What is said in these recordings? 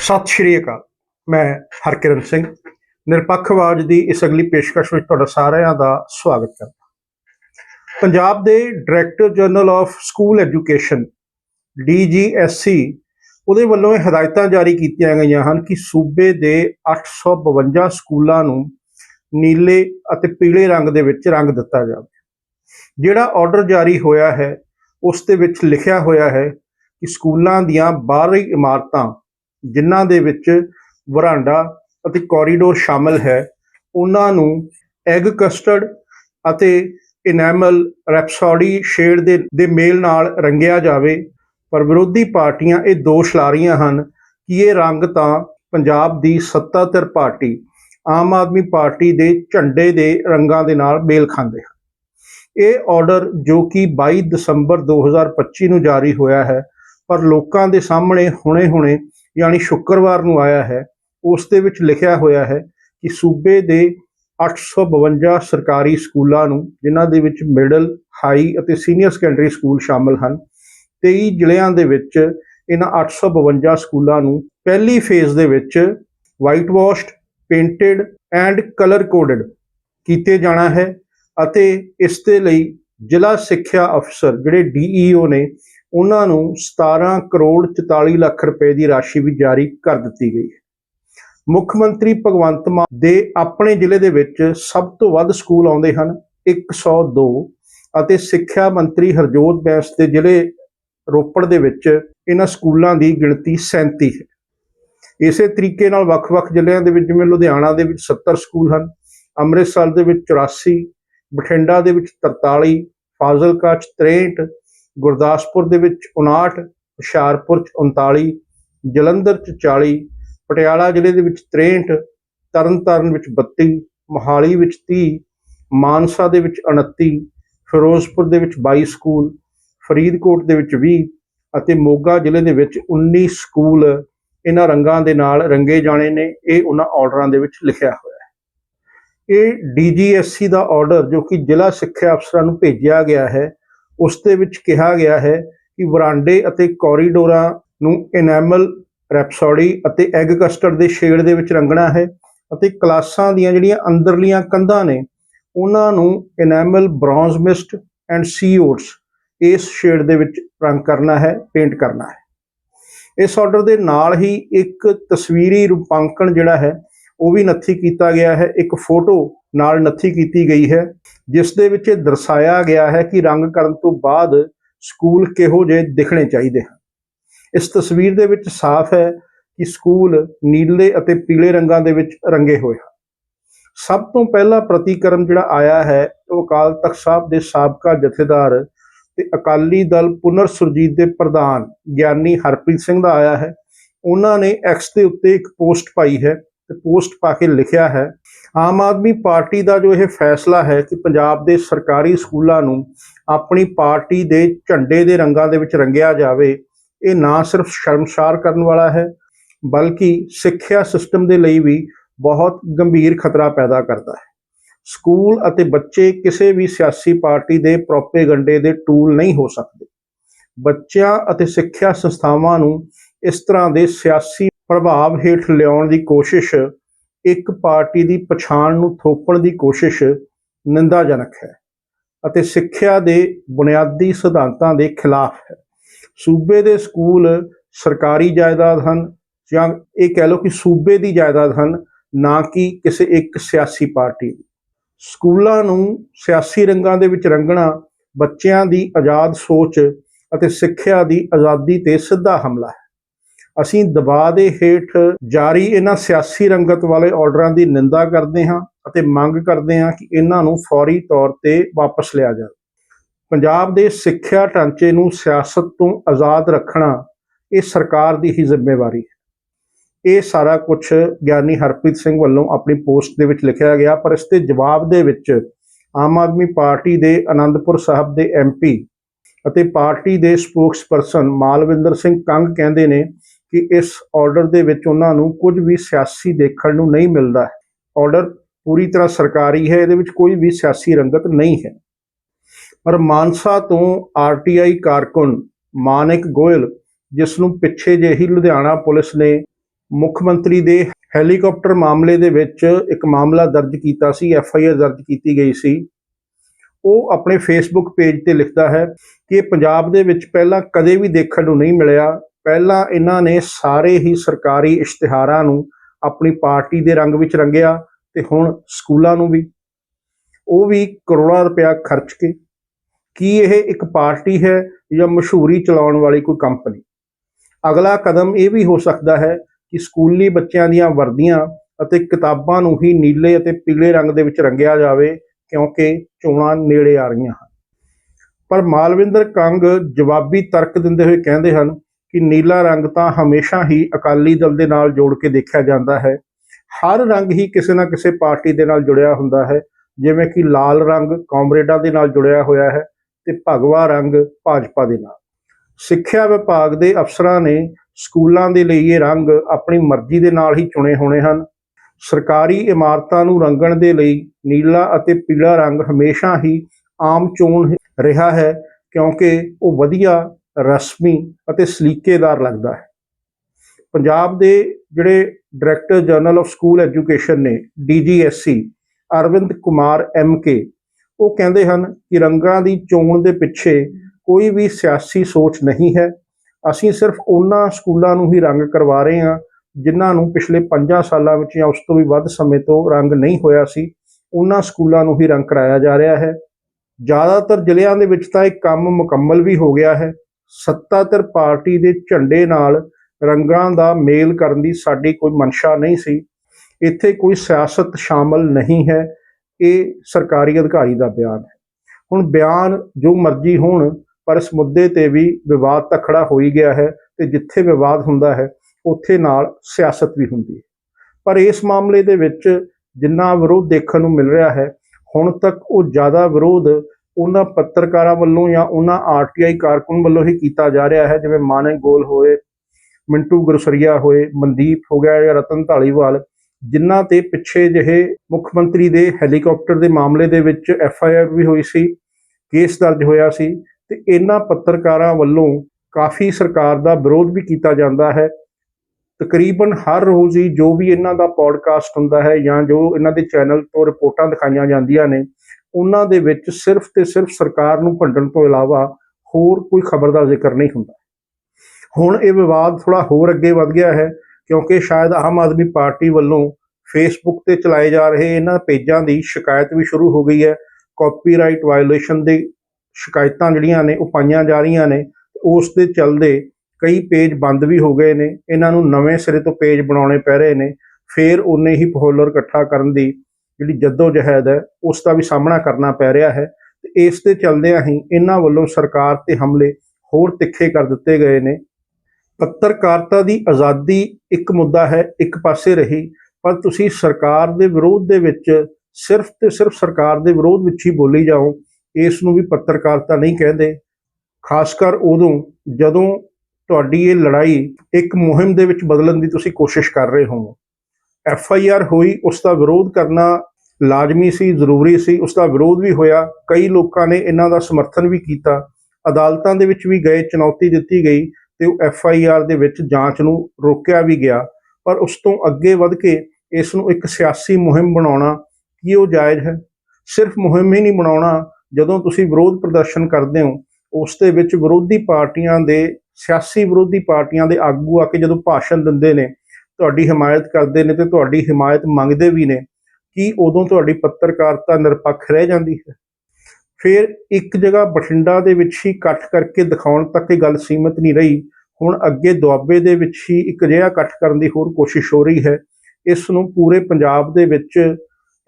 ਸਤਿ ਸ਼੍ਰੀ ਅਕਾਲ। ਮੈਂ ਹਰਕਿਰਨ ਸਿੰਘ। ਨਿਰਪੱਖ ਆਵਾਜ਼ ਦੀ ਇਸ ਅਗਲੀ ਪੇਸ਼ਕਸ਼ ਵਿੱਚ ਤੁਹਾਡਾ ਸਾਰਿਆਂ ਦਾ ਸਵਾਗਤ ਕਰਦਾ ਪੰਜਾਬ ਦੇ director general of school education DGSC ਉਹਦੇ ਵੱਲੋਂ ਇਹ ਹਦਾਇਤਾਂ ਜਾਰੀ ਕੀਤੀਆਂ ਗਈਆਂ ਹਨ ਕਿ ਸੂਬੇ ਦੇ 852 ਸਕੂਲਾਂ ਨੂੰ ਨੀਲੇ ਅਤੇ ਪੀਲੇ ਰੰਗ ਦੇ ਵਿੱਚ ਰੰਗ ਦਿੱਤਾ ਜਾਵੇ। ਜਿਹੜਾ ਆਰਡਰ ਜਾਰੀ ਹੋਇਆ ਹੈ, ਉਸ ਦੇ ਵਿੱਚ ਲਿਖਿਆ ਹੋਇਆ ਹੈ ਕਿ ਸਕੂਲਾਂ ਦੀਆਂ ਬਾਹਰੀ ਇਮਾਰਤਾਂ ਜਿਨ੍ਹਾਂ ਦੇ ਵਿੱਚ ਵਰਾਂਡਾ ਅਤੇ ਕੋਰੀਡੋਰ ਸ਼ਾਮਲ ਹੈ, ਉਹਨਾਂ ਨੂੰ ਐਗ ਕਸਟਰਡ ਅਤੇ ਇਨੈਮਲ ਰੈਪਸੋਡੀ ਸ਼ੇਡ ਦੇ ਦੇ ਮੇਲ ਨਾਲ ਰੰਗਿਆ ਜਾਵੇ। ਪਰ ਵਿਰੋਧੀ ਪਾਰਟੀਆਂ ਇਹ ਦੋਸ਼ ਲਾ ਰਹੀਆਂ ਹਨ ਕਿ ਇਹ ਰੰਗ ਤਾਂ ਪੰਜਾਬ ਦੀ ਸੱਤਾਧਰ ਪਾਰਟੀ, ਆਮ ਆਦਮੀ ਪਾਰਟੀ ਦੇ ਝੰਡੇ ਦੇ ਰੰਗਾਂ ਦੇ ਨਾਲ ਮੇਲ ਖਾਂਦੇ ਹਨ। ਇਹ ਆਰਡਰ ਜੋ ਕਿ 22 ਦਸੰਬਰ 2025 ਨੂੰ ਜਾਰੀ ਹੋਇਆ ਹੈ, ਪਰ ਲੋਕਾਂ ਦੇ ਸਾਹਮਣੇ ਹੁਣੇ-ਹੁਣੇ ਯਾਨੀ ਸ਼ੁੱਕਰਵਾਰ ਨੂੰ ਆਇਆ ਹੈ, ਉਸ ਦੇ ਵਿੱਚ ਲਿਖਿਆ ਹੋਇਆ ਹੈ ਕਿ ਸੂਬੇ ਦੇ 852 ਸਰਕਾਰੀ ਸਕੂਲਾਂ ਨੂੰ, ਜਿਨ੍ਹਾਂ ਦੇ ਵਿੱਚ ਮਿਡਲ, ਹਾਈ ਅਤੇ ਸੀਨੀਅਰ ਸੈਕੰਡਰੀ ਸਕੂਲ ਸ਼ਾਮਲ ਹਨ 23 ਜ਼ਿਲ੍ਹਿਆਂ ਦੇ ਵਿੱਚ ਇਹਨਾਂ 852 ਸਕੂਲਾਂ ਨੂੰ ਪਹਿਲੀ ਫੇਜ਼ ਦੇ ਵਿੱਚ whitewashed painted and colour coded ਕੀਤੇ ਜਾਣਾ ਹੈ ਅਤੇ ਇਸ ਦੇ ਲਈ ਜ਼ਿਲ੍ਹਾ ਸਿੱਖਿਆ ਅਫਸਰ ਜਿਹੜੇ ਡੀਈਓ ਨੇ ਉਹਨਾਂ ਨੂੰ 17 ਕਰੋੜ 44 ਲੱਖ ਰੁਪਏ ਦੀ ਰਾਸ਼ੀ ਵੀ ਜਾਰੀ ਕਰ ਦਿੱਤੀ ਗਈ ਹੈ। ਮੁੱਖ ਮੰਤਰੀ ਭਗਵੰਤ ਮਾਨ ਦੇ ਆਪਣੇ ਜ਼ਿਲ੍ਹੇ ਦੇ ਵਿੱਚ ਸਭ ਤੋਂ ਵੱਧ ਸਕੂਲ ਆਉਂਦੇ ਹਨ 102 ਅਤੇ ਸਿੱਖਿਆ ਮੰਤਰੀ ਹਰਜੋਤ ਬੈਂਸ ਦੇ ਜ਼ਿਲ੍ਹੇ ਰੋਪੜ ਦੇ ਵਿੱਚ ਇਹਨਾਂ ਸਕੂਲਾਂ ਦੀ ਗਿਣਤੀ 37 ਹੈ। ਇਸੇ ਤਰੀਕੇ ਨਾਲ ਵੱਖ-ਵੱਖ ਜ਼ਿਲ੍ਹਿਆਂ ਦੇ ਵਿੱਚ ਜਿਵੇਂ ਲੁਧਿਆਣਾ ਦੇ ਵਿੱਚ 70 ਸਕੂਲ ਹਨ, ਅੰਮ੍ਰਿਤਸਰ ਦੇ ਵਿੱਚ 84 ਬਠਿੰਡਾ ਦੇ ਵਿੱਚ 43 ਫਾਜ਼ਿਲਕਾ ਚ 63 ਗੁਰਦਾਸਪੁਰ ਦੇ ਵਿੱਚ 59 ਹੁਸ਼ਿਆਰਪੁਰ ਚ 39 ਜਲੰਧਰ ਚ 40 ਪਟਿਆਲਾ ਜ਼ਿਲ੍ਹੇ ਦੇ ਵਿੱਚ 63 ਤਰਨਤਾਰਨ ਵਿੱਚ 32 ਮੋਹਾਲੀ ਵਿੱਚ 30 ਮਾਨਸਾ ਦੇ ਵਿੱਚ 29 ਫਿਰੋਜ਼ਪੁਰ ਦੇ ਵਿੱਚ 22 ਸਕੂਲ, ਫਰੀਦਕੋਟ ਦੇ ਵਿੱਚ 20 ਅਤੇ ਮੋਗਾ ਜ਼ਿਲ੍ਹੇ ਦੇ ਵਿੱਚ 19 ਸਕੂਲ ਇਹਨਾਂ ਰੰਗਾਂ ਦੇ ਨਾਲ ਰੰਗੇ ਜਾਣੇ ਨੇ, ਇਹ ਉਹਨਾਂ ਆਰਡਰਾਂ ਦੇ ਵਿੱਚ ਲਿਖਿਆ ਹੋਇਆ ਹੈ। ਇਹ ਡੀਜੀਐਸਸੀ ਦਾ ਆਰਡਰ ਜੋ ਕਿ ਜ਼ਿਲ੍ਹਾ ਸਿੱਖਿਆ ਅਫਸਰਾਂ ਨੂੰ ਭੇਜਿਆ ਗਿਆ ਹੈ ਉਸ ਦੇ ਵਿੱਚ ਕਿਹਾ ਗਿਆ ਹੈ ਕਿ ਵਰਾਂਡੇ ਅਤੇ ਕੋਰੀਡੋਰਾਂ ਨੂੰ ਇਨੈਮਲ ਰੈਪਸੋਡੀ ਅਤੇ ਐਗ ਕਸਟਰਡ ਦੇ ਸ਼ੇਡ ਦੇ ਵਿੱਚ ਰੰਗਣਾ ਹੈ ਅਤੇ ਕਲਾਸਾਂ ਦੀਆਂ ਜਿਹੜੀਆਂ ਅੰਦਰਲੀਆਂ ਕੰਧਾਂ ਨੇ, ਉਹਨਾਂ ਨੂੰ enamel bronze mist and sea oats ਇਸ ਸ਼ੇਡ ਦੇ ਵਿੱਚ ਰੰਗ ਕਰਨਾ ਹੈ, ਪੇਂਟ ਕਰਨਾ ਹੈ। ਇਸ ਆਰਡਰ ਦੇ ਨਾਲ ਹੀ ਇੱਕ ਤਸਵੀਰੀ ਰੂਪਾਂਕਣ ਜਿਹੜਾ ਹੈ, ਉਹ ਵੀ ਨੱਥੀ ਕੀਤਾ ਗਿਆ ਹੈ, ਇੱਕ ਫੋਟੋ ਨਾਲ ਨੱਥੀ ਕੀਤੀ ਗਈ ਹੈ। ਜਿਸ ਦੇ ਵਿੱਚ ਇਹ ਦਰਸਾਇਆ ਗਿਆ ਹੈ ਕਿ ਰੰਗ ਕਰਨ ਤੋਂ ਬਾਅਦ ਸਕੂਲ ਕਿਹੋ ਜਿਹੇ ਦਿਖਣੇ ਚਾਹੀਦੇ ਹਨ। ਇਸ ਤਸਵੀਰ ਦੇ ਵਿੱਚ ਸਾਫ਼ ਹੈ ਕਿ ਸਕੂਲ ਨੀਲੇ ਅਤੇ ਪੀਲੇ ਰੰਗਾਂ ਦੇ ਵਿੱਚ ਰੰਗੇ ਹੋਏ ਹਨ। ਸਭ ਤੋਂ ਪਹਿਲਾ ਪ੍ਰਤੀਕਰਮ ਜਿਹੜਾ ਆਇਆ ਹੈ, ਉਹ ਅਕਾਲ ਤਖਤ ਸਾਹਿਬ ਦੇ ਸਾਬਕਾ ਜਥੇਦਾਰ ਤੇ ਅਕਾਲੀ ਦਲ ਪੁਨਰ ਸੁਰਜੀਤ ਦੇ ਪ੍ਰਧਾਨ ਗਿਆਨੀ ਹਰਪ੍ਰੀਤ ਸਿੰਘ ਦਾ ਆਇਆ ਹੈ। ਉਹਨਾਂ ਨੇ ਐਕਸ ਦੇ ਉੱਤੇ ਇੱਕ ਪੋਸਟ ਪਾਈ ਹੈ ਤੇ ਪੋਸਟ ਪਾ ਕੇ ਲਿਖਿਆ ਹੈ ਆਮ ਆਦਮੀ ਪਾਰਟੀ ਦਾ ਜੋ ਇਹ ਫੈਸਲਾ ਹੈ ਕਿ ਪੰਜਾਬ ਦੇ ਸਰਕਾਰੀ ਸਕੂਲਾਂ ਨੂੰ ਆਪਣੀ ਪਾਰਟੀ ਦੇ ਝੰਡੇ ਦੇ ਰੰਗਾਂ ਦੇ ਵਿੱਚ ਰੰਗਿਆ ਜਾਵੇ, ਇਹ ਨਾ ਸਿਰਫ ਸ਼ਰਮਸਾਰ ਕਰਨ ਵਾਲਾ ਹੈ, ਬਲਕਿ ਸਿੱਖਿਆ ਸਿਸਟਮ ਦੇ ਲਈ ਵੀ ਬਹੁਤ ਗੰਭੀਰ ਖਤਰਾ ਪੈਦਾ ਕਰਦਾ ਹੈ। ਸਕੂਲ ਅਤੇ ਬੱਚੇ ਕਿਸੇ ਵੀ ਸਿਆਸੀ ਪਾਰਟੀ ਦੇ ਪ੍ਰੋਪੇਗੰਡੇ ਦੇ ਟੂਲ ਨਹੀਂ ਹੋ ਸਕਦੇ। ਬੱਚਿਆਂ ਅਤੇ ਸਿੱਖਿਆ ਸੰਸਥਾਵਾਂ ਨੂੰ ਇਸ ਤਰ੍ਹਾਂ ਦੇ ਸਿਆਸੀ ਪ੍ਰਭਾਵ ਹੇਠ ਲਿਆਉਣ ਦੀ ਕੋਸ਼ਿਸ਼ ਇੱਕ ਪਾਰਟੀ ਦੀ ਪਛਾਣ ਨੂੰ ਥੋਪਣ ਦੀ ਕੋਸ਼ਿਸ਼ ਨਿੰਦਾਜਨਕ ਹੈ ਅਤੇ ਸਿੱਖਿਆ ਦੇ ਬੁਨਿਆਦੀ ਸਿਧਾਂਤਾਂ ਦੇ ਖਿਲਾਫ ਹੈ। ਸੂਬੇ ਦੇ ਸਕੂਲ ਸਰਕਾਰੀ ਜਾਇਦਾਦ ਹਨ ਜਾਂ ਇਹ ਕਹਿ ਲਓ ਕਿ ਸੂਬੇ ਦੀ ਜਾਇਦਾਦ ਹਨ, ਨਾ ਕਿ ਕਿਸੇ ਇੱਕ ਸਿਆਸੀ ਪਾਰਟੀ ਦੀ। ਸਕੂਲਾਂ ਨੂੰ ਸਿਆਸੀ ਰੰਗਾਂ ਦੇ ਵਿੱਚ ਰੰਗਣਾ, ਬੱਚਿਆਂ ਦੀ ਆਜ਼ਾਦ ਸੋਚ ਅਤੇ ਸਿੱਖਿਆ ਦੀ ਆਜ਼ਾਦੀ ਤੇ ਸਿੱਧਾ ਹਮਲਾ ਹੈ। ਅਸੀਂ ਦਬਾਅ ਦੇ ਹੇਠ ਜਾਰੀ ਇਹਨਾਂ ਸਿਆਸੀ ਰੰਗਤ ਵਾਲੇ ਆਰਡਰਾਂ ਦੀ ਨਿੰਦਾ ਕਰਦੇ ਹਾਂ ਅਤੇ ਮੰਗ ਕਰਦੇ ਹਾਂ ਕਿ ਇਹਨਾਂ ਨੂੰ ਫੌਰੀ ਤੌਰ ਤੇ ਵਾਪਸ ਲਿਆ ਜਾਵੇ। ਪੰਜਾਬ ਦੇ ਸਿੱਖਿਆ ਢਾਂਚੇ ਨੂੰ ਸਿਆਸਤ ਤੋਂ ਆਜ਼ਾਦ ਰੱਖਣਾ ਇਹ ਸਰਕਾਰ ਦੀ ਹੀ ਜ਼ਿੰਮੇਵਾਰੀ ਹੈ। ਇਹ ਸਾਰਾ ਕੁਝ ਗਿਆਨੀ ਹਰਪ੍ਰੀਤ ਸਿੰਘ ਵੱਲੋਂ ਆਪਣੀ ਪੋਸਟ ਦੇ ਵਿੱਚ ਲਿਖਿਆ ਗਿਆ, ਪਰ ਇਸ ਦੇ ਜਵਾਬ ਦੇ ਵਿੱਚ ਆਮ ਆਦਮੀ ਪਾਰਟੀ ਦੇ ਆਨੰਦਪੁਰ ਸਾਹਿਬ ਦੇ ਐਮਪੀ ਅਤੇ ਪਾਰਟੀ ਦੇ ਸਪੋਕਸਪਰਸਨ ਮਾਲਵਿੰਦਰ ਸਿੰਘ ਕੰਗ ਕਹਿੰਦੇ ਨੇ ਕਿ ਇਸ ਆਰਡਰ ਦੇ ਵਿੱਚ ਉਹਨਾਂ ਨੂੰ ਕੁਝ ਵੀ ਸਿਆਸੀ ਦੇਖਣ ਨੂੰ ਨਹੀਂ ਮਿਲਦਾ। ਹੈ ਆਰਡਰ ਪੂਰੀ ਤਰ੍ਹਾਂ ਸਰਕਾਰੀ ਹੈ, ਇਹਦੇ ਵਿੱਚ ਕੋਈ ਵੀ ਸਿਆਸੀ ਰੰਗਤ ਨਹੀਂ ਹੈ। ਪਰ ਮਾਨਸਾ ਤੋਂ ਆਰਟੀਆਈ ਕਾਰਕੁਨ ਮਾਨਿਕ ਗੋਇਲ, ਜਿਸ ਨੂੰ ਪਿੱਛੇ ਜਿਹੇ ਹੀ ਲੁਧਿਆਣਾ ਪੁਲਿਸ ਨੇ ਮੁੱਖ ਮੰਤਰੀ ਦੇ ਹੈਲੀਕਾਪਟਰ ਮਾਮਲੇ ਦੇ ਵਿੱਚ ਇੱਕ ਮਾਮਲਾ ਦਰਜ ਕੀਤਾ ਸੀ, ਐਫ ਆਈ ਆਰ ਦਰਜ ਕੀਤੀ ਗਈ ਸੀ, ਉਹ ਆਪਣੇ ਫੇਸਬੁੱਕ ਪੇਜ ਤੇ ਲਿਖਦਾ ਹੈ ਕਿ ਪੰਜਾਬ ਦੇ ਵਿੱਚ ਪਹਿਲਾਂ ਕਦੇ ਵੀ ਦੇਖਣ ਨੂੰ ਨਹੀਂ ਮਿਲਿਆ। ਪਹਿਲਾਂ ਇਹਨਾਂ ਨੇ ਸਾਰੇ ਹੀ ਸਰਕਾਰੀ ਇਸ਼ਤਿਹਾਰਾਂ ਨੂੰ ਆਪਣੀ ਪਾਰਟੀ ਦੇ ਰੰਗ ਵਿੱਚ ਰੰਗਿਆ ਤੇ ਹੁਣ ਸਕੂਲਾਂ ਨੂੰ ਵੀ। ਉਹ ਵੀ ਕਰੋੜਾਂ ਰੁਪਇਆ ਖਰਚ ਕੇ। ਕੀ ਇਹ ਇੱਕ ਪਾਰਟੀ ਹੈ ਜਾਂ ਮਸ਼ਹੂਰੀ ਚਲਾਉਣ ਵਾਲੀ ਕੋਈ ਕੰਪਨੀ? ਅਗਲਾ ਕਦਮ ਇਹ ਵੀ ਹੋ ਸਕਦਾ ਹੈ ਕਿ ਸਕੂਲੀ ਬੱਚਿਆਂ ਦੀਆਂ ਵਰਦੀਆਂ ਅਤੇ ਕਿਤਾਬਾਂ ਨੂੰ ਹੀ ਨੀਲੇ ਅਤੇ ਪੀਲੇ ਰੰਗ ਦੇ ਵਿੱਚ ਰੰਗਿਆ ਜਾਵੇ, ਕਿਉਂਕਿ ਚੋਣਾਂ ਨੇੜੇ ਆ ਰਹੀਆਂ ਹਨ। ਪਰ ਮਾਲਵਿੰਦਰ ਕੰਗ ਜਵਾਬੀ ਤਰਕ ਦਿੰਦੇ ਹੋਏ ਕਹਿੰਦੇ ਹਨ ਕਿ ਨੀਲਾ ਰੰਗ ਤਾਂ ਹਮੇਸ਼ਾ ਹੀ ਅਕਾਲੀ ਦਲ ਦੇ ਨਾਲ ਜੋੜ ਕੇ ਦੇਖਿਆ ਜਾਂਦਾ ਹੈ। ਹਰ ਰੰਗ ਹੀ ਕਿਸੇ ਨਾ ਕਿਸੇ ਪਾਰਟੀ ਦੇ ਨਾਲ ਜੁੜਿਆ ਹੁੰਦਾ ਹੈ। ਜਿਵੇਂ ਕਿ ਲਾਲ ਰੰਗ ਕਾਮਰੇਡਾਂ ਦੇ ਨਾਲ ਜੁੜਿਆ ਹੋਇਆ ਹੈ ਤੇ ਭਗਵਾ ਰੰਗ ਭਾਜਪਾ ਦੇ ਨਾਲ। ਸਿੱਖਿਆ ਵਿਭਾਗ ਦੇ ਅਫਸਰਾਂ ਨੇ ਸਕੂਲਾਂ ਦੇ ਲਈ ਇਹ ਰੰਗ ਆਪਣੀ ਮਰਜ਼ੀ ਦੇ ਨਾਲ ਹੀ ਚੁਣੇ ਹੋਣੇ ਹਨ। ਸਰਕਾਰੀ ਇਮਾਰਤਾਂ ਨੂੰ ਰੰਗਣ ਦੇ ਲਈ ਨੀਲਾ ਅਤੇ ਪੀਲਾ ਰੰਗ ਹਮੇਸ਼ਾ ਹੀ ਆਮ ਚੋਣ ਰਿਹਾ ਹੈ ਕਿਉਂਕਿ ਉਹ ਵਧੀਆ ਰਸਮੀ ਅਤੇ ਸਲੀਕੇਦਾਰ ਲੱਗਦਾ ਹੈ। ਪੰਜਾਬ ਦੇ ਜਿਹੜੇ director general of school education ਨੇ ਡੀਜੀਐਸਸੀ ਅਰਵਿੰਦ ਕੁਮਾਰ ਐਮਕੇ ਉਹ ਕਹਿੰਦੇ ਹਨ ਕਿ ਰੰਗਾਂ ਦੀ ਚੋਣ ਦੇ ਪਿੱਛੇ ਕੋਈ ਵੀ ਸਿਆਸੀ ਸੋਚ ਨਹੀਂ ਹੈ। ਅਸੀਂ ਸਿਰਫ ਉਹਨਾਂ ਸਕੂਲਾਂ ਨੂੰ ਹੀ ਰੰਗ ਕਰਵਾ ਰਹੇ ਹਾਂ, ਜਿਨ੍ਹਾਂ ਨੂੰ ਪਿਛਲੇ 5 ਸਾਲਾਂ ਵਿੱਚ ਜਾਂ ਉਸ ਤੋਂ ਵੀ ਵੱਧ ਸਮੇਂ ਤੋਂ ਰੰਗ ਨਹੀਂ ਹੋਇਆ ਸੀ। ਉਹਨਾਂ ਸਕੂਲਾਂ ਨੂੰ ਹੀ ਰੰਗ ਕਰਾਇਆ ਜਾ ਰਿਹਾ ਹੈ। ਜ਼ਿਆਦਾਤਰ ਜ਼ਿਲ੍ਹਿਆਂ ਦੇ ਵਿੱਚ ਤਾਂ ਇਹ ਕੰਮ ਮੁਕੰਮਲ ਵੀ ਹੋ ਗਿਆ ਹੈ। ਸੱਤਾਧਰ ਪਾਰਟੀ ਦੇ ਝੰਡੇ ਨਾਲ ਰੰਗਾਂ ਦਾ ਮੇਲ ਕਰਨ ਦੀ ਸਾਡੀ ਕੋਈ ਮਨਸ਼ਾ ਨਹੀਂ ਸੀ। ਇੱਥੇ ਕੋਈ ਸਿਆਸਤ ਸ਼ਾਮਲ ਨਹੀਂ ਹੈ। ਇਹ ਸਰਕਾਰੀ ਅਧਿਕਾਰੀ ਦਾ ਬਿਆਨ ਹੈ। ਹੁਣ ਬਿਆਨ ਜੋ ਮਰਜ਼ੀ ਹੋਣ, ਪਰ ਇਸ ਮੁੱਦੇ ਤੇ ਵੀ ਵਿਵਾਦ ਤਾਂ ਖੜਾ ਹੋ ਹੀ ਗਿਆ ਹੈ ਤੇ ਜਿੱਥੇ ਵਿਵਾਦ ਹੁੰਦਾ ਹੈ, ਉੱਥੇ ਨਾਲ ਸਿਆਸਤ ਵੀ ਹੁੰਦੀ ਹੈ। ਪਰ ਇਸ ਮਾਮਲੇ ਦੇ ਵਿੱਚ ਜਿੰਨਾ ਵਿਰੋਧ ਦੇਖਣ ਨੂੰ ਮਿਲ ਰਿਹਾ ਹੈ, ਹੁਣ ਤੱਕ ਉਹ ਜ਼ਿਆਦਾ ਵਿਰੋਧ ਉਹਨਾਂ ਪੱਤਰਕਾਰਾਂ ਵੱਲੋਂ ਜਾਂ ਉਹਨਾਂ ਆਰਟੀਆਈ ਕਾਰਕੁਨ ਵੱਲੋਂ ਹੀ ਕੀਤਾ ਜਾ ਰਿਹਾ ਹੈ, ਜਿਵੇਂ ਮਾਨਕ ਗੋਲ ਹੋਏ, ਮਿੰਟੂ ਗੁਰਸਰੀਆ ਹੋਏ, ਮਨਦੀਪ ਹੋ ਗਿਆ ਜਾਂ ਰਤਨ ਢਾਲੀਵਾਲ ਜਿਨ੍ਹਾਂ ਤੇ ਪਿੱਛੇ ਜਿਹੇ ਮੁੱਖ ਮੰਤਰੀ ਦੇ ਹੈਲੀਕਾਪਟਰ ਦੇ ਮਾਮਲੇ ਦੇ ਵਿੱਚ ਐਫ ਆਈ ਆਰ ਵੀ ਹੋਈ ਸੀ, ਕੇਸ ਦਰਜ ਹੋਇਆ ਸੀ, ਤੇ ਇਹਨਾਂ ਪੱਤਰਕਾਰਾਂ ਵੱਲੋਂ ਕਾਫੀ ਸਰਕਾਰ ਦਾ ਵਿਰੋਧ ਵੀ ਕੀਤਾ ਜਾਂਦਾ ਹੈ। ਤਕਰੀਬਨ ਹਰ ਰੋਜ਼ ਹੀ ਜੋ ਵੀ ਇਹਨਾਂ ਦਾ ਪੋਡਕਾਸਟ ਹੁੰਦਾ ਹੈ ਜਾਂ ਜੋ ਇਹਨਾਂ ਦੇ ਚੈਨਲ ਤੋਂ ਰਿਪੋਰਟਾਂ ਦਿਖਾਈਆਂ ਜਾਂਦੀਆਂ ਨੇ ਉਹਨਾਂ ਦੇ ਵਿੱਚ ਸਿਰਫ ਤੇ ਸਿਰਫ ਸਰਕਾਰ ਨੂੰ ਭੰਡਣ ਤੋਂ ਇਲਾਵਾ ਹੋਰ ਕੋਈ ਖਬਰ ਦਾ ਜ਼ਿਕਰ ਨਹੀਂ ਹੁੰਦਾ। ਹੁਣ ਇਹ ਵਿਵਾਦ ਥੋੜਾ ਹੋਰ ਅੱਗੇ ਵੱਧ ਗਿਆ ਹੈ, ਕਿਉਂਕਿ ਸ਼ਾਇਦ ਆਮ ਆਦਮੀ ਪਾਰਟੀ ਵੱਲੋਂ ਫੇਸਬੁੱਕ ਤੇ ਚਲਾਏ ਜਾ ਰਹੇ ਇਹਨਾਂ ਪੇਜਾਂ ਦੀ ਸ਼ਿਕਾਇਤ ਵੀ ਸ਼ੁਰੂ ਹੋ ਗਈ ਹੈ। ਕਾਪੀਰਾਈਟ ਵਾਇਓਲੇਸ਼ਨ ਦੇ ਸ਼ਿਕਾਇਤਾਂ ਜਿਹੜੀਆਂ ਨੇ ਉਹ ਪਾਈਆਂ ਜਾ ਰਹੀਆਂ ਨੇ ਉਸ ਦੇ ਚੱਲਦੇ ਕਈ ਪੇਜ ਬੰਦ ਵੀ ਹੋ ਗਏ ਨੇ। ਇਹਨਾਂ ਨੂੰ ਨਵੇਂ ਸਿਰੇ ਤੋਂ ਪੇਜ ਬਣਾਉਣੇ ਪੈ ਰਹੇ ਨੇ। ਫਿਰ ਉਨੇ ਹੀ ਫੋਲੋਅਰ ਇਕੱਠਾ ਕਰਨ ਦੀ ਜਿਹੜੀ ਜੱਦੋ ਜਹਿਦ ਹੈ, ਉਸ ਦਾ ਵੀ ਸਾਹਮਣਾ ਕਰਨਾ ਪੈ ਰਿਹਾ ਹੈ ਤੇ ਇਸ ਦੇ ਚੱਲਦਿਆਂ ਹੀ ਇਹਨਾਂ ਵੱਲੋਂ ਸਰਕਾਰ ਤੇ ਹਮਲੇ ਹੋਰ ਤਿੱਖੇ ਕਰ ਦਿੱਤੇ ਗਏ ਨੇ। ਪੱਤਰਕਾਰਤਾ ਦੀ ਆਜ਼ਾਦੀ ਇੱਕ ਮੁੱਦਾ ਹੈ, ਇੱਕ ਪਾਸੇ ਰਹੀ, ਪਰ ਤੁਸੀਂ ਸਰਕਾਰ ਦੇ ਵਿਰੋਧ ਦੇ ਵਿੱਚ ਸਿਰਫ ਤੇ ਸਿਰਫ ਸਰਕਾਰ ਦੇ ਵਿਰੋਧ ਵਿੱਚ ਹੀ ਬੋਲੀ ਜਾਓ, ਇਸ ਨੂੰ ਵੀ ਪੱਤਰਕਾਰਤਾ ਨਹੀਂ ਕਹਿੰਦੇ। ਖਾਸ ਕਰ ਉਦੋਂ ਜਦੋਂ ਤੁਹਾਡੀ ਇਹ ਲੜਾਈ ਇੱਕ ਮੁਹਿੰਮ ਦੇ ਵਿੱਚ ਬਦਲਣ ਦੀ ਤੁਸੀਂ ਕੋਸ਼ਿਸ਼ ਕਰ ਰਹੇ ਹੋ ਐਫ ਆਈ ਆਰ ਹੋਈ ਉਸ ਦਾ ਵਿਰੋਧ ਕਰਨਾ ਲਾਜ਼ਮੀ ਸੀ, ਜ਼ਰੂਰੀ ਸੀ ਉਸ ਦਾ ਵਿਰੋਧ ਵੀ ਹੋਇਆ। ਕਈ ਲੋਕਾਂ ਨੇ ਇਹਨਾਂ ਦਾ ਸਮਰਥਨ ਵੀ ਕੀਤਾ। ਅਦਾਲਤਾਂ ਦੇ ਵਿੱਚ ਵੀ ਗਏ, ਚੁਣੌਤੀ ਦਿੱਤੀ ਗਈ ਤੇ ਉਹ ਐਫ ਆਈ ਆਰ ਦੇ ਵਿੱਚ ਜਾਂਚ ਨੂੰ ਰੋਕਿਆ ਵੀ ਗਿਆ। ਪਰ ਉਸ ਤੋਂ ਅੱਗੇ ਵੱਧ ਕੇ ਇਸ ਨੂੰ ਇੱਕ ਸਿਆਸੀ ਮੁਹਿੰਮ ਬਣਾਉਣਾ ਕੀ ਉਹ ਜਾਇਜ਼ ਹੈ? ਸਿਰਫ ਮੁਹਿੰਮ ਹੀ ਨਹੀਂ ਬਣਾਉਣਾ, ਜਦੋਂ ਤੁਸੀਂ ਵਿਰੋਧ ਪ੍ਰਦਰਸ਼ਨ ਕਰਦੇ ਹੋ, ਉਸ ਦੇ ਵਿੱਚ ਵਿਰੋਧੀ ਪਾਰਟੀਆਂ ਦੇ, ਸਿਆਸੀ ਵਿਰੋਧੀ ਪਾਰਟੀਆਂ ਦੇ ਆਗੂ ਆ ਕੇ ਜਦੋਂ ਭਾਸ਼ਣ ਦਿੰਦੇ ਨੇ ਤੁਹਾਡੀ ਹਮਾਇਤ ਕਰਦੇ ਨੇ ਤੇ ਤੁਹਾਡੀ ਹਮਾਇਤ ਮੰਗਦੇ ਵੀ ਨੇ, ਕੀ ਉਦੋਂ ਤੁਹਾਡੀ ਪੱਤਰਕਾਰਤਾ ਨਿਰਪੱਖ ਰਹਿ ਜਾਂਦੀ ਹੈ? ਫਿਰ ਇੱਕ ਜਗ੍ਹਾ ਬਠਿੰਡਾ ਦੇ ਵਿੱਚ ਹੀ ਇਕੱਠ ਕਰਕੇ ਦਿਖਾਉਣ ਤੱਕ ਇਹ ਗੱਲ ਸੀਮਤ ਨਹੀਂ ਰਹੀ। ਹੁਣ ਅੱਗੇ ਦੁਆਬੇ ਦੇ ਵਿੱਚ ਹੀ ਇੱਕ ਅਜਿਹਾ ਇਕੱਠ ਕਰਨ ਦੀ ਹੋਰ ਕੋਸ਼ਿਸ਼ ਹੋ ਰਹੀ ਹੈ। ਇਸ ਨੂੰ ਪੂਰੇ ਪੰਜਾਬ ਦੇ ਵਿੱਚ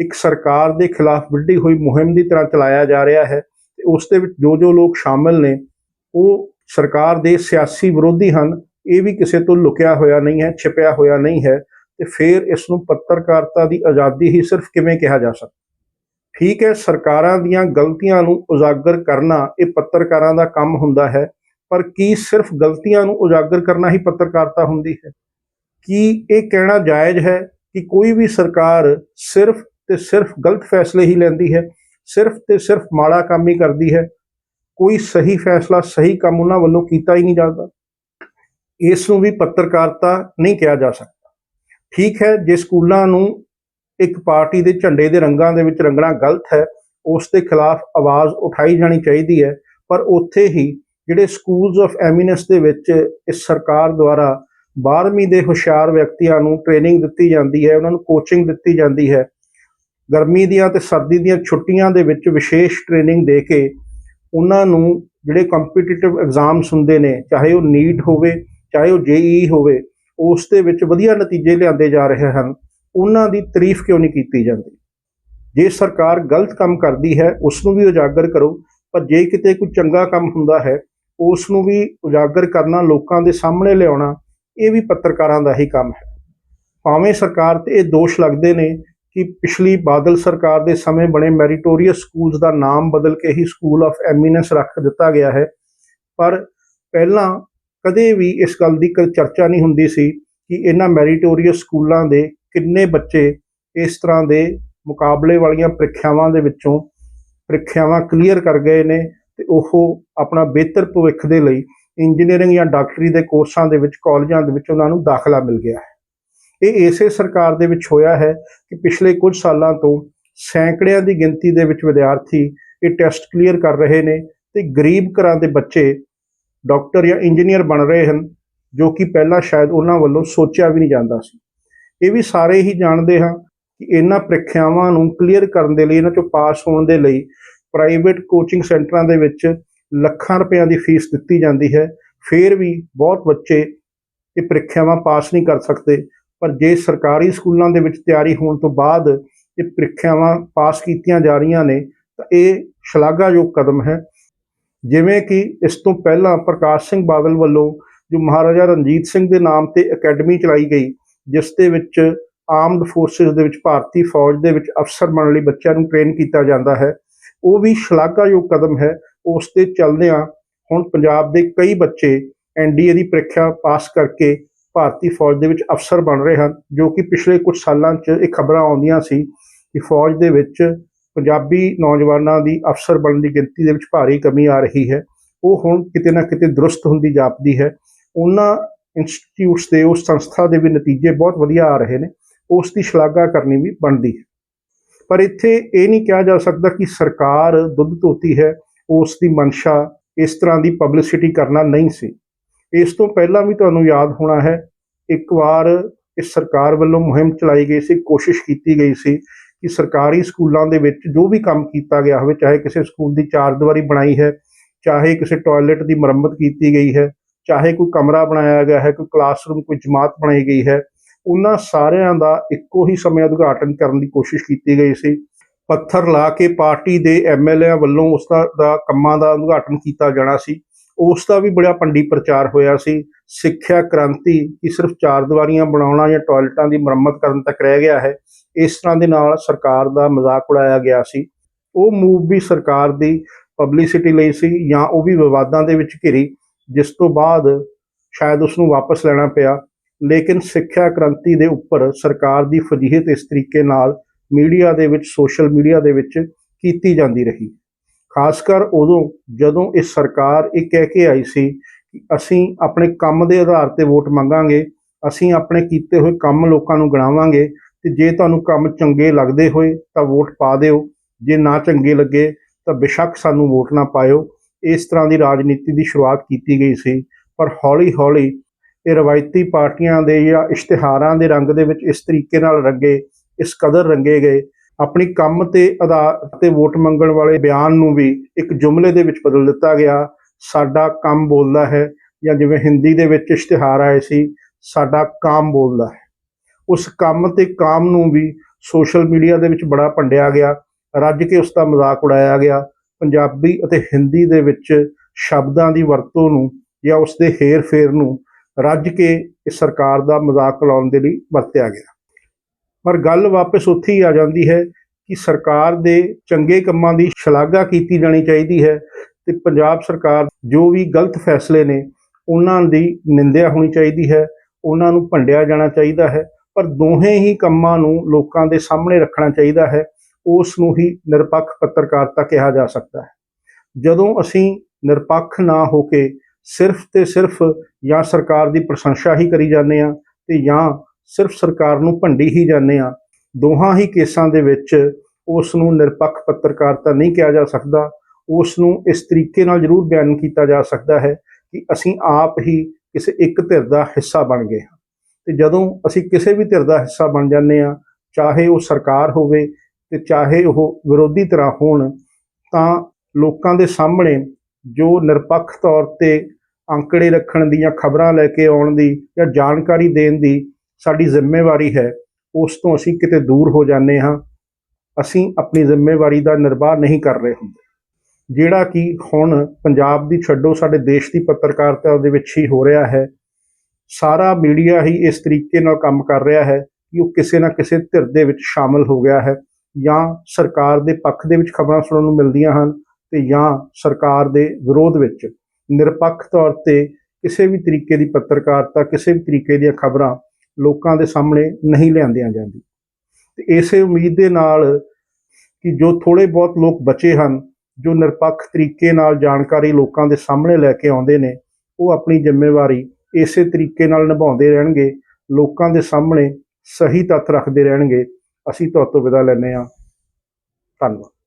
ਇੱਕ ਸਰਕਾਰ ਦੇ ਖਿਲਾਫ ਵਿੱਢੀ ਹੋਈ ਮੁਹਿੰਮ ਦੀ ਤਰ੍ਹਾਂ ਚਲਾਇਆ ਜਾ ਰਿਹਾ ਹੈ ਤੇ ਉਸ ਦੇ ਵਿੱਚ ਜੋ ਜੋ ਲੋਕ ਸ਼ਾਮਲ ਨੇ, ਉਹ ਸਰਕਾਰ ਦੇ ਸਿਆਸੀ ਵਿਰੋਧੀ ਹਨ। ਇਹ ਵੀ ਕਿਸੇ ਤੋਂ ਲੁਕਿਆ ਹੋਇਆ ਨਹੀਂ ਹੈ, ਛਿਪਿਆ ਹੋਇਆ ਨਹੀਂ ਹੈ ਤੇ ਫਿਰ ਇਸ ਨੂੰ ਪੱਤਰਕਾਰਤਾ ਦੀ ਆਜ਼ਾਦੀ ਹੀ ਸਿਰਫ ਕਿਵੇਂ ਕਿਹਾ ਜਾ ਸਕਦਾ? ਠੀਕ ਹੈ, ਸਰਕਾਰਾਂ ਦੀਆਂ ਗਲਤੀਆਂ ਨੂੰ ਉਜਾਗਰ ਕਰਨਾ ਇਹ ਪੱਤਰਕਾਰਾਂ ਦਾ ਕੰਮ ਹੁੰਦਾ ਹੈ, ਪਰ ਕੀ ਸਿਰਫ ਗਲਤੀਆਂ ਨੂੰ ਉਜਾਗਰ ਕਰਨਾ ਹੀ ਪੱਤਰਕਾਰਤਾ ਹੁੰਦੀ ਹੈ? ਕੀ ਇਹ ਕਹਿਣਾ ਜਾਇਜ਼ ਹੈ ਕਿ ਕੋਈ ਵੀ ਸਰਕਾਰ ਸਿਰਫ ਤੇ ਸਿਰਫ ਗਲਤ ਫੈਸਲੇ ਹੀ ਲੈਂਦੀ ਹੈ, ਸਿਰਫ ਤੇ ਸਿਰਫ ਮਾੜਾ ਕੰਮ ਹੀ ਕਰਦੀ ਹੈ? ਕੋਈ ਸਹੀ ਫੈਸਲਾ, ਸਹੀ ਕੰਮ ਉਹਨਾਂ ਵੱਲੋਂ ਕੀਤਾ ਹੀ ਨਹੀਂ ਜਾਂਦਾ। ਇਸ ਨੂੰ ਵੀ ਪੱਤਰਕਾਰਤਾ ਨਹੀਂ ਕਿਹਾ ਜਾ ਸਕਦਾ। ਠੀਕ ਹੈ, ਜੇ ਸਕੂਲਾਂ ਨੂੰ ਇੱਕ ਪਾਰਟੀ ਦੇ ਝੰਡੇ ਦੇ ਰੰਗਾਂ ਦੇ ਵਿੱਚ ਰੰਗਣਾ ਗਲਤ ਹੈ, ਉਸ ਦੇ ਖਿਲਾਫ ਆਵਾਜ਼ ਉਠਾਈ ਜਾਣੀ ਚਾਹੀਦੀ ਹੈ, ਪਰ ਉੱਥੇ ਹੀ ਜਿਹੜੇ ਸਕੂਲਸ ਆਫ ਐਮੀਨੈਂਸ ਦੇ ਵਿੱਚ ਇਸ ਸਰਕਾਰ ਦੁਆਰਾ 12ਵੀਂ ਦੇ ਹੁਸ਼ਿਆਰ ਵਿਅਕਤੀਆਂ ਨੂੰ ਟ੍ਰੇਨਿੰਗ ਦਿੱਤੀ ਜਾਂਦੀ ਹੈ, ਉਹਨਾਂ ਨੂੰ ਕੋਚਿੰਗ ਦਿੱਤੀ ਜਾਂਦੀ ਹੈ, ਗਰਮੀ ਦੀਆਂ ਤੇ ਸਰਦੀ ਦੀਆਂ ਛੁੱਟੀਆਂ ਦੇ ਵਿੱਚ ਵਿਸ਼ੇਸ਼ ਟ੍ਰੇਨਿੰਗ ਦੇ ਕੇ ਉਹਨਾਂ ਨੂੰ ਜਿਹੜੇ ਕੰਪੀਟੀਟਿਵ ਐਗਜ਼ਾਮਸ ਹੁੰਦੇ ਨੇ, ਚਾਹੇ ਉਹ ਨੀਟ ਹੋਵੇ ਚਾਹੇ ਉਹ ਜੇਈ ਹੋਵੇ, ਉਸ ਦੇ ਵਿੱਚ ਵਧੀਆ ਨਤੀਜੇ ਲਿਆਂਦੇ ਜਾ ਰਹੇ ਹਨ, ਉਹਨਾਂ ਦੀ ਤਾਰੀਫ ਕਿਉਂ ਨਹੀਂ ਕੀਤੀ ਜਾਂਦੀ? ਜੇ ਸਰਕਾਰ ਗਲਤ ਕੰਮ ਕਰਦੀ ਹੈ ਉਸ ਨੂੰ ਵੀ ਉਜਾਗਰ ਕਰੋ, ਪਰ ਜੇ ਕਿਤੇ ਕੋਈ ਚੰਗਾ ਕੰਮ ਹੁੰਦਾ ਹੈ ਉਸ ਨੂੰ ਵੀ ਉਜਾਗਰ ਕਰਨਾ, ਲੋਕਾਂ ਦੇ ਸਾਹਮਣੇ ਲਿਆਉਣਾ, ਇਹ ਵੀ ਪੱਤਰਕਾਰਾਂ ਦਾ ਹੀ ਕੰਮ ਹੈ। ਭਾਵੇਂ ਸਰਕਾਰ ਤੇ ਇਹ ਦੋਸ਼ ਲੱਗਦੇ ਨੇ ਕਿ ਪਿਛਲੀ ਬਾਦਲ ਸਰਕਾਰ ਦੇ ਸਮੇਂ ਬਣੇ ਮੈਰੀਟੋਰੀਅਸ ਸਕੂਲਸ ਦਾ ਨਾਮ ਬਦਲ ਕੇ ਹੀ ਸਕੂਲ ਆਫ ਐਮੀਨੈਂਸ ਰੱਖ ਦਿੱਤਾ ਗਿਆ ਹੈ, ਪਰ ਪਹਿਲਾਂ ਕਦੇ ਵੀ ਇਸ ਗੱਲ ਦੀ ਕ- ਚਰਚਾ ਨਹੀਂ ਹੁੰਦੀ ਸੀ ਕਿ ਇਹਨਾਂ ਮੈਰੀਟੋਰੀਅਸ ਸਕੂਲਾਂ ਦੇ ਕਿੰਨੇ ਬੱਚੇ ਇਸ ਤਰ੍ਹਾਂ ਦੇ ਮੁਕਾਬਲੇ ਵਾਲੀਆਂ ਪ੍ਰੀਖਿਆਵਾਂ ਦੇ ਵਿੱਚੋਂ ਪ੍ਰੀਖਿਆਵਾਂ ਕਲੀਅਰ ਕਰ ਗਏ ਨੇ ਤੇ ਉਹ ਆਪਣਾ ਬਿਹਤਰ ਭਵਿੱਖ ਦੇ ਲਈ ਇੰਜੀਨੀਅਰਿੰਗ ਜਾਂ ਡਾਕਟਰੀ ਦੇ ਕੋਰਸਾਂ ਦੇ ਵਿੱਚ, ਕਾਲਜਾਂ ਦੇ ਵਿੱਚ ਉਹਨਾਂ ਨੂੰ ਦਾਖਲਾ ਮਿਲ ਗਿਆ ਹੈ। ਇਹ ਇਸੇ ਸਰਕਾਰ ਦੇ ਵਿੱਚ ਹੋਇਆ ਹੈ ਕਿ ਪਿਛਲੇ ਕੁਝ ਸਾਲਾਂ ਤੋਂ ਸੈਂਕੜਿਆਂ ਦੀ ਗਿਣਤੀ ਦੇ ਵਿੱਚ ਵਿਦਿਆਰਥੀ ਇਹ ਟੈਸਟ ਕਲੀਅਰ ਕਰ ਰਹੇ ਨੇ ਤੇ ਗਰੀਬ ਘਰਾਂ ਦੇ ਬੱਚੇ ਡਾਕਟਰ ਜਾਂ ਇੰਜੀਨੀਅਰ ਬਣ ਰਹੇ ਹਨ, ਜੋ ਕਿ ਪਹਿਲਾਂ ਸ਼ਾਇਦ ਉਹਨਾਂ ਵੱਲੋਂ ਸੋਚਿਆ ਵੀ ਨਹੀਂ ਜਾਂਦਾ ਸੀ। ਇਹ ਵੀ ਸਾਰੇ ਹੀ ਜਾਣਦੇ ਹਾਂ ਕਿ ਇਹਨਾਂ ਪ੍ਰੀਖਿਆਵਾਂ ਨੂੰ ਕਲੀਅਰ ਕਰਨ ਦੇ ਲਈ, ਇਹਨਾਂ ਚੋਂ ਪਾਸ ਹੋਣ ਦੇ ਲਈ ਪ੍ਰਾਈਵੇਟ ਕੋਚਿੰਗ ਸੈਂਟਰਾਂ ਦੇ ਵਿੱਚ ਲੱਖਾਂ ਰੁਪਈਆਂ ਦੀ ਫੀਸ ਦਿੱਤੀ ਜਾਂਦੀ ਹੈ। ਫਿਰ ਵੀ ਬਹੁਤ ਬੱਚੇ ਇਹ ਪ੍ਰੀਖਿਆਵਾਂ ਪਾਸ ਨਹੀਂ ਕਰ ਸਕਦੇ, ਪਰ ਜੇ ਸਰਕਾਰੀ ਸਕੂਲਾਂ ਦੇ ਵਿੱਚ ਤਿਆਰੀ ਹੋਣ ਤੋਂ ਬਾਅਦ ਇਹ ਪ੍ਰੀਖਿਆਵਾਂ ਪਾਸ ਕੀਤੀਆਂ ਜਾ ਰਹੀਆਂ ਨੇ, ਤਾਂ ਇਹ ਸ਼ਲਾਘਾਯੋਗ ਕਦਮ ਹੈ। ਜਿਵੇਂ ਕਿ ਇਸ ਤੋਂ ਪਹਿਲਾਂ ਪ੍ਰਕਾਸ਼ ਸਿੰਘ ਬਾਦਲ ਵੱਲੋਂ ਜੋ ਮਹਾਰਾਜਾ ਰਣਜੀਤ ਸਿੰਘ ਦੇ ਨਾਮ ਤੇ ਅਕੈਡਮੀ ਚਲਾਈ ਗਈ, ਜਿਸ ਦੇ ਵਿੱਚ ਆਰਮਡ ਫੋਰਸਿਸ ਦੇ ਵਿੱਚ ਭਾਰਤੀ ਫੌਜ ਦੇ ਵਿੱਚ ਅਫਸਰ ਬਣਨ ਲਈ ਬੱਚਿਆਂ ਨੂੰ ਟ੍ਰੇਨ ਕੀਤਾ ਜਾਂਦਾ ਹੈ, ਉਹ ਵੀ ਸ਼ਲਾਘਾਯੋਗ ਕਦਮ ਹੈ। ਉਸ ਤੇ ਚੱਲਦਿਆਂ ਹੁਣ ਪੰਜਾਬ ਦੇ ਕਈ ਬੱਚੇ ਐਨਡੀਏ ਦੀ ਪ੍ਰੀਖਿਆ ਪਾਸ ਕਰਕੇ ਭਾਰਤੀ ਫੌਜ ਦੇ ਵਿੱਚ ਅਫਸਰ ਬਣ ਰਹੇ ਹਨ, ਜੋ ਕਿ ਪਿਛਲੇ ਕੁਝ ਸਾਲਾਂ 'ਚ ਇਹ ਖਬਰਾਂ ਆਉਂਦੀਆਂ ਸੀ ਕਿ ਫੌਜ ਦੇ ਵਿੱਚ ਪੰਜਾਬੀ ਨੌਜਵਾਨਾਂ ਦੀ ਅਫਸਰ ਬਣਨ ਦੀ ਗਿਣਤੀ ਦੇ ਵਿੱਚ ਭਾਰੀ ਕਮੀ ਆ ਰਹੀ ਹੈ। ਉਹ ਹੁਣ ਕਿਤੇ ਨਾ ਕਿਤੇ ਦਰੁਸਤ ਹੁੰਦੀ ਜਾਪਦੀ ਹੈ। ਉਹਨਾਂ ਇੰਸਟੀਚਿਊਟਸ ਦੇ, ਉਸ ਸੰਸਥਾ ਦੇ ਵੀ ਨਤੀਜੇ ਬਹੁਤ ਵਧੀਆ ਆ ਰਹੇ ਨੇ। ਉਸ ਦੀ ਸ਼ਲਾਘਾ ਕਰਨੀ ਵੀ ਬਣਦੀ ਹੈ। ਪਰ ਇੱਥੇ ਇਹ ਨਹੀਂ ਕਿਹਾ ਜਾ ਸਕਦਾ ਕਿ ਸਰਕਾਰ ਦੁੱਧ ਧੋਤੀ ਹੈ, ਉਸ ਦੀ ਮਨਸ਼ਾ ਇਸ ਤਰ੍ਹਾਂ ਦੀ ਪਬਲਿਸਿਟੀ ਕਰਨਾ ਨਹੀਂ ਸੀ। ਇਸ ਤੋਂ ਪਹਿਲਾਂ ਵੀ ਤੁਹਾਨੂੰ ਯਾਦ ਹੋਣਾ ਹੈ, ਇੱਕ ਵਾਰ ਇਸ ਸਰਕਾਰ ਵੱਲੋਂ ਮੁਹਿੰਮ ਚਲਾਈ ਗਈ ਸੀ, ਕੋਸ਼ਿਸ਼ ਕੀਤੀ ਗਈ ਸੀ ਕਿ ਸਰਕਾਰੀ ਸਕੂਲਾਂ ਦੇ ਵਿੱਚ ਜੋ ਵੀ ਕੰਮ ਕੀਤਾ ਗਿਆ ਹੋਵੇ, ਚਾਹੇ ਕਿਸੇ ਸਕੂਲ ਦੀ ਚਾਰ ਦੀਵਾਰੀ ਬਣਾਈ ਹੈ, ਚਾਹੇ ਕਿਸੇ ਟਾਇਲਟ ਦੀ ਮੁਰੰਮਤ ਕੀਤੀ ਗਈ ਹੈ, ਚਾਹੇ ਕੋਈ ਕਮਰਾ ਬਣਾਇਆ ਗਿਆ ਹੈ, ਕੋਈ ਕਲਾਸਰੂਮ ਕੋਈ ਜਮਾਤ ਬਣਾਈ ਗਈ ਹੈ, ਉਹਨਾਂ ਸਾਰਿਆਂ ਦਾ ਇੱਕੋ ਹੀ ਸਮੇਂ ਉਦਘਾਟਨ ਕਰਨ ਦੀ ਕੋਸ਼ਿਸ਼ ਕੀਤੀ ਗਈ ਸੀ। ਪੱਥਰ ਲਾ ਕੇ ਪਾਰਟੀ ਦੇ ਐਮਐਲਏ ਵੱਲੋਂ ਉਸ ਦਾ ਦਾ ਕੰਮਾਂ ਦਾ ਉਦਘਾਟਨ ਕੀਤਾ ਜਾਣਾ ਸੀ। ਉਸ ਦਾ ਵੀ ਬੜਾ ਪੰਡੀ ਪ੍ਰਚਾਰ ਹੋਇਆ ਸੀ। ਸਿੱਖਿਆ ਕ੍ਰਾਂਤੀ ਕਿ ਸਿਰਫ ਚਾਰ ਦੀਵਾਰੀਆਂ ਬਣਾਉਣਾ ਜਾਂ ਟਾਇਲਟਾਂ ਦੀ ਮੁਰੰਮਤ ਕਰਨ ਤੱਕ ਰਹਿ ਗਿਆ ਹੈ, ਇਸ ਤਰ੍ਹਾਂ ਦੇ ਨਾਲ ਸਰਕਾਰ ਦਾ ਮਜ਼ਾਕ ਉਡਾਇਆ ਗਿਆ ਸੀ। ਉਹ ਮੂਵ ਵੀ ਸਰਕਾਰ ਦੀ ਪਬਲਿਸਿਟੀ ਲਈ ਸੀ ਜਾਂ ਉਹ ਵੀ ਵਿਵਾਦਾਂ ਦੇ ਵਿੱਚ ਘਿਰੀ, ਜਿਸ ਤੋਂ ਬਾਅਦ ਸ਼ਾਇਦ ਉਸ ਨੂੰ ਵਾਪਸ ਲੈਣਾ ਪਿਆ। ਲੇਕਿਨ ਸਿੱਖਿਆ ਕ੍ਰਾਂਤੀ ਦੇ ਉੱਪਰ ਸਰਕਾਰ ਦੀ ਫਜੀਹਤ ਇਸ ਤਰੀਕੇ ਨਾਲ ਮੀਡੀਆ ਦੇ ਵਿੱਚ, ਸੋਸ਼ਲ ਮੀਡੀਆ ਦੇ ਵਿੱਚ ਕੀਤੀ ਜਾਂਦੀ ਰਹੀ। ਖਾਸ ਕਰ ਉਦੋਂ ਜਦੋਂ ਇਹ ਸਰਕਾਰ ਇਹ ਕਹਿ ਕੇ ਆਈ ਸੀ ਕਿ ਅਸੀਂ ਆਪਣੇ ਕੰਮ ਦੇ ਆਧਾਰ ਤੇ ਵੋਟ ਮੰਗਾਂਗੇ, ਅਸੀਂ ਆਪਣੇ ਕੀਤੇ ਹੋਏ ਕੰਮ ਲੋਕਾਂ ਨੂੰ ਗਣਾਵਾਂਗੇ ਤੇ ਜੇ ਤੁਹਾਨੂੰ ਕੰਮ ਚੰਗੇ ਲੱਗਦੇ ਹੋਏ ਤਾਂ ਵੋਟ ਪਾ ਦਿਓ, ਜੇ ਨਾ ਚੰਗੇ ਲੱਗੇ ਤਾਂ ਬੇਸ਼ੱਕ ਸਾਨੂੰ ਵੋਟ ਨਾ ਪਾਇਓ। ਇਸ ਤਰ੍ਹਾਂ ਦੀ ਰਾਜਨੀਤੀ ਦੀ ਸ਼ੁਰੂਆਤ ਕੀਤੀ ਗਈ ਸੀ, ਪਰ ਹੌਲੀ-ਹੌਲੀ ਇਹ ਰਵਾਇਤੀ ਪਾਰਟੀਆਂ ਦੇ ਜਾਂ ਇਸ਼ਤਿਹਾਰਾਂ ਦੇ ਰੰਗ ਦੇ ਵਿੱਚ ਇਸ ਤਰੀਕੇ ਨਾਲ ਰੰਗੇ, ਇਸ ਕਦਰ ਰੰਗੇ ਗਏ ਆਪਣੀ ਕੰਮ ਤੇ ਆਧਾਰ ਤੇ ਵੋਟ ਮੰਗਣ ਵਾਲੇ ਬਿਆਨ ਨੂੰ ਵੀ ਇੱਕ ਜੁਮਲੇ ਦੇ ਵਿੱਚ ਬਦਲ ਦਿੱਤਾ ਗਿਆ। ਸਾਡਾ ਕੰਮ ਬੋਲਦਾ ਹੈ ਜਾਂ ਜਿਵੇਂ ਹਿੰਦੀ ਦੇ ਵਿੱਚ ਇਸ਼ਤਿਹਾਰ ਆਏ ਸੀ, ਸਾਡਾ ਕਾਮ ਬੋਲਦਾ ਹੈ। ਉਸ ਕੰਮ ਤੇ ਕਾਮ ਨੂੰ ਵੀ ਸੋਸ਼ਲ ਮੀਡੀਆ ਦੇ ਵਿੱਚ ਬੜਾ ਭੰਡਿਆ ਗਿਆ। ਰੱਜ ਕੇ ਉਸ ਦਾ ਮਜ਼ਾਕ ਉਡਾਇਆ ਗਿਆ। ਪੰਜਾਬੀ ਅਤੇ ਹਿੰਦੀ ਦੇ ਵਿੱਚ ਸ਼ਬਦਾਂ ਦੀ ਵਰਤੋਂ ਨੂੰ ਜਾਂ ਉਸ ਦੇ ਹੇਰ-ਫੇਰ ਨੂੰ ਰੱਜ ਕੇ ਇਸ ਸਰਕਾਰ ਦਾ ਮਜ਼ਾਕ ਉਡਾਉਣ ਦੇ ਲਈ ਵਰਤਿਆ ਗਿਆ। ਪਰ ਗੱਲ ਵਾਪਸ ਉੱਥੇ ਹੀ ਆ ਜਾਂਦੀ ਹੈ ਕਿ ਸਰਕਾਰ ਦੇ ਚੰਗੇ ਕੰਮਾਂ ਦੀ ਸ਼ਲਾਘਾ ਕੀਤੀ ਜਾਣੀ ਚਾਹੀਦੀ ਹੈ ਤੇ ਪੰਜਾਬ ਸਰਕਾਰ ਜੋ ਵੀ ਗਲਤ ਫੈਸਲੇ ਨੇ ਉਹਨਾਂ ਦੀ ਨਿੰਦਿਆ ਹੋਣੀ ਚਾਹੀਦੀ ਹੈ, ਉਹਨਾਂ ਨੂੰ ਭੰਡਿਆ ਜਾਣਾ ਚਾਹੀਦਾ ਹੈ, ਪਰ ਦੋਹੇ ਹੀ ਕੰਮਾਂ ਨੂੰ ਲੋਕਾਂ ਦੇ ਸਾਹਮਣੇ ਰੱਖਣਾ ਚਾਹੀਦਾ ਹੈ, ਉਸ ਨੂੰ ਹੀ ਨਿਰਪੱਖ ਪੱਤਰਕਾਰਤਾ ਕਿਹਾ ਜਾ ਸਕਦਾ ਹੈ। ਜਦੋਂ ਅਸੀਂ ਨਿਰਪੱਖ ਨਾ ਹੋ ਕੇ ਸਿਰਫ ਤੇ ਸਿਰਫ ਜਾਂ ਸਰਕਾਰ ਦੀ ਪ੍ਰਸ਼ੰਸਾ ਹੀ ਕਰੀ ਜਾਂਦੇ ਆ ਤੇ ਜਾਂ ਸਿਰਫ ਸਰਕਾਰ ਨੂੰ ਭੰਡੀ ਹੀ ਜਾਂਦੇ ਆ ਦੋਹਾਂ ਹੀ ਕੇਸਾਂ ਦੇ ਵਿੱਚ ਉਸ ਨੂੰ ਨਿਰਪੱਖ ਪੱਤਰਕਾਰਤਾ ਨਹੀਂ ਕਿਹਾ ਜਾ ਸਕਦਾ। ਉਸ ਨੂੰ ਇਸ ਤਰੀਕੇ ਨਾਲ ਜ਼ਰੂਰ ਬਿਆਨ ਕੀਤਾ ਜਾ ਸਕਦਾ ਹੈ ਕਿ ਅਸੀਂ ਆਪ ਹੀ ਕਿਸੇ ਇੱਕ ਧਿਰ ਦਾ ਹਿੱਸਾ ਬਣ ਗਏ ਹਾਂ। ਤੇ ਜਦੋਂ ਅਸੀਂ ਕਿਸੇ ਵੀ ਧਿਰ ਦਾ ਹਿੱਸਾ ਬਣ ਜਾਂਦੇ ਆ ਚਾਹੇ ਉਹ ਸਰਕਾਰ ਹੋਵੇ ਤੇ ਚਾਹੇ ਉਹ ਵਿਰੋਧੀ ਧਿਰਾਂ ਹੋਣ, ਤਾਂ ਲੋਕਾਂ ਦੇ ਸਾਹਮਣੇ ਜੋ ਨਿਰਪੱਖ ਤੌਰ ਤੇ ਅੰਕੜੇ ਰੱਖਣ ਦੀਆਂ ਖਬਰਾਂ ਲੈ ਕੇ ਆਉਣ ਦੀ ਜਾਂ ਜਾਣਕਾਰੀ ਦੇਣ ਦੀ ਸਾਡੀ ਜ਼ਿੰਮੇਵਾਰੀ ਹੈ, ਉਸ ਤੋਂ ਅਸੀਂ ਕਿਤੇ ਦੂਰ ਹੋ ਜਾਂਦੇ ਹਾਂ। ਅਸੀਂ ਆਪਣੀ ਜ਼ਿੰਮੇਵਾਰੀ ਦਾ ਨਿਰਵਾਹ ਨਹੀਂ ਕਰ ਰਹੇ ਹੁੰਦੇ। ਜਿਹੜਾ ਕਿ ਹੁਣ ਪੰਜਾਬ ਦੀ ਛੱਡੋ, ਸਾਡੇ ਦੇਸ਼ ਦੀ ਪੱਤਰਕਾਰਤਾ ਦੇ ਵਿੱਚ ਹੀ ਹੋ ਰਿਹਾ ਹੈ। ਸਾਰਾ ਮੀਡੀਆ ਹੀ ਇਸ ਤਰੀਕੇ ਨਾਲ ਕੰਮ ਕਰ ਰਿਹਾ ਹੈ ਕਿ ਉਹ ਕਿਸੇ ਨਾ ਕਿਸੇ ਧਿਰ ਦੇ ਵਿੱਚ ਸ਼ਾਮਲ ਹੋ ਗਿਆ ਹੈ ਜਾਂ ਸਰਕਾਰ ਦੇ ਪੱਖ ਦੇ ਵਿੱਚ ਖਬਰਾਂ ਸੁਣਨ ਨੂੰ ਮਿਲਦੀਆਂ ਹਨ ਤੇ ਜਾਂ ਸਰਕਾਰ ਦੇ ਵਿਰੋਧ ਵਿੱਚ। ਨਿਰਪੱਖ ਤੌਰ ਤੇ ਕਿਸੇ ਵੀ ਤਰੀਕੇ ਦੀ ਪੱਤਰਕਾਰਤਾ, ਕਿਸੇ ਵੀ ਤਰੀਕੇ ਦੀਆਂ ਖਬਰਾਂ ਲੋਕਾਂ ਦੇ ਸਾਹਮਣੇ ਨਹੀਂ ਲਿਆਂਦੀਆਂ ਜਾਂਦੀ ਤੇ ਇਸੇ ਉਮੀਦ ਦੇ ਨਾਲ ਕਿ ਜੋ ਥੋੜੇ ਬਹੁਤ ਲੋਕ ਬਚੇ ਹਨ, ਜੋ ਨਿਰਪੱਖ ਤਰੀਕੇ ਨਾਲ ਜਾਣਕਾਰੀ ਲੋਕਾਂ ਦੇ ਸਾਹਮਣੇ ਲੈ ਕੇ ਆਉਂਦੇ ਨੇ, ਉਹ ਆਪਣੀ ਜ਼ਿੰਮੇਵਾਰੀ ਇਸੇ ਤਰੀਕੇ ਨਾਲ ਨਿਭਾਉਂਦੇ ਰਹਿਣਗੇ, ਲੋਕਾਂ ਦੇ ਸਾਹਮਣੇ ਸਹੀ ਤੱਥ ਰੱਖਦੇ ਰਹਿਣਗੇ। ਅਸੀਂ ਤੁਹਾਡੇ ਤੋਂ ਵਿਦਾ ਲੈਂਦੇ ਹਾਂ। ਧੰਨਵਾਦ।